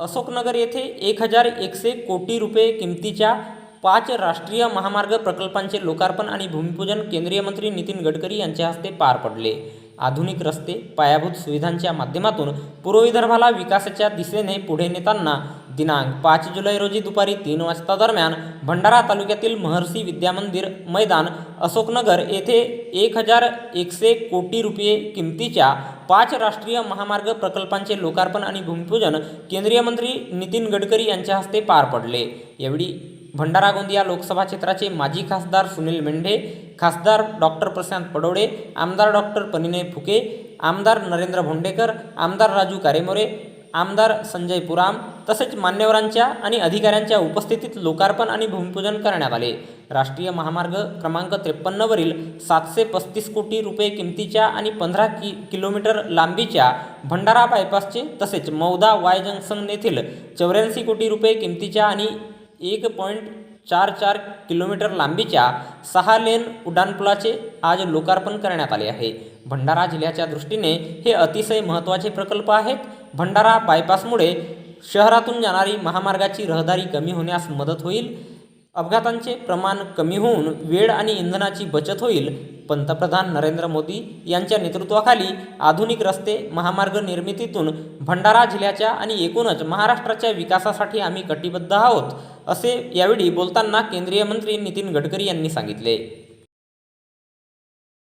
अशोकनगर येथे एक हजार एकशे कोटी रुपये किमतीच्या पाच राष्ट्रीय महामार्ग प्रकल्पांचे लोकार्पण आणि भूमिपूजन केंद्रीय मंत्री नितीन गडकरी यांच्या हस्ते पार पडले. आधुनिक रस्ते पायाभूत सुविधांच्या माध्यमातून पूर्व विदर्भाला विकासाच्या दिशेने पुढे नेताना दिनांक पाच जुलै रोजी दुपारी तीन वाजता दरम्यान भंडारा तालुक्यातील महर्षी विद्यामंदिर मैदान अशोकनगर येथे एक हजार एकशे कोटी रुपये किमतीच्या पाच राष्ट्रीय महामार्ग प्रकल्पांचे लोकार्पण आणि भूमिपूजन केंद्रीय मंत्री नितीन गडकरी यांच्या हस्ते पार पडले. यावेळी भंडारा गोंदिया लोकसभा क्षेत्राचे माजी खासदार सुनील मेंढे खासदार डॉक्टर प्रशांत पडोळे आमदार डॉक्टर पनिनय फुके आमदार नरेंद्र भोंडेकर आमदार राजू कारेमोरे आमदार संजय पुराम तसेच मान्यवरांच्या आणि अधिकाऱ्यांच्या उपस्थितीत लोकार्पण आणि भूमिपूजन करण्यात आले. राष्ट्रीय महामार्ग क्रमांक त्रेपन्नवरील सातशे पस्तीस कोटी रुपये किमतीच्या आणि पंधरा कि किलोमीटर लांबीच्या भंडारा बायपासचे तसेच मौदा वाय जंक्शन येथील चौऱ्याऐंशी कोटी रुपये किमतीच्या आणि एक पॉईंट चार चार किलोमीटर लांबीच्या सहा लेन उड्डाणपुलाचे आज लोकार्पण करण्यात आले आहे. भंडारा जिल्ह्याच्या दृष्टीने हे अतिशय महत्त्वाचे प्रकल्प आहेत. भंडारा बायपासमुळे शहरातून जाणारी महामार्गाची रहदारी कमी होण्यास मदत होईल. अपघातांचे प्रमाण कमी होऊन वेळ आणि इंधनाची बचत होईल पंतप्रधान नरेंद्र मोदी यांच्या नेतृत्वाखाली आधुनिक रस्ते महामार्ग निर्मितीतून भंडारा जिल्ह्याच्या आणि एकूणच महाराष्ट्राच्या विकासासाठी आम्ही कटिबद्ध आहोत असे यावेळी बोलताना केंद्रीय मंत्री नितीन गडकरी यांनी सांगितले.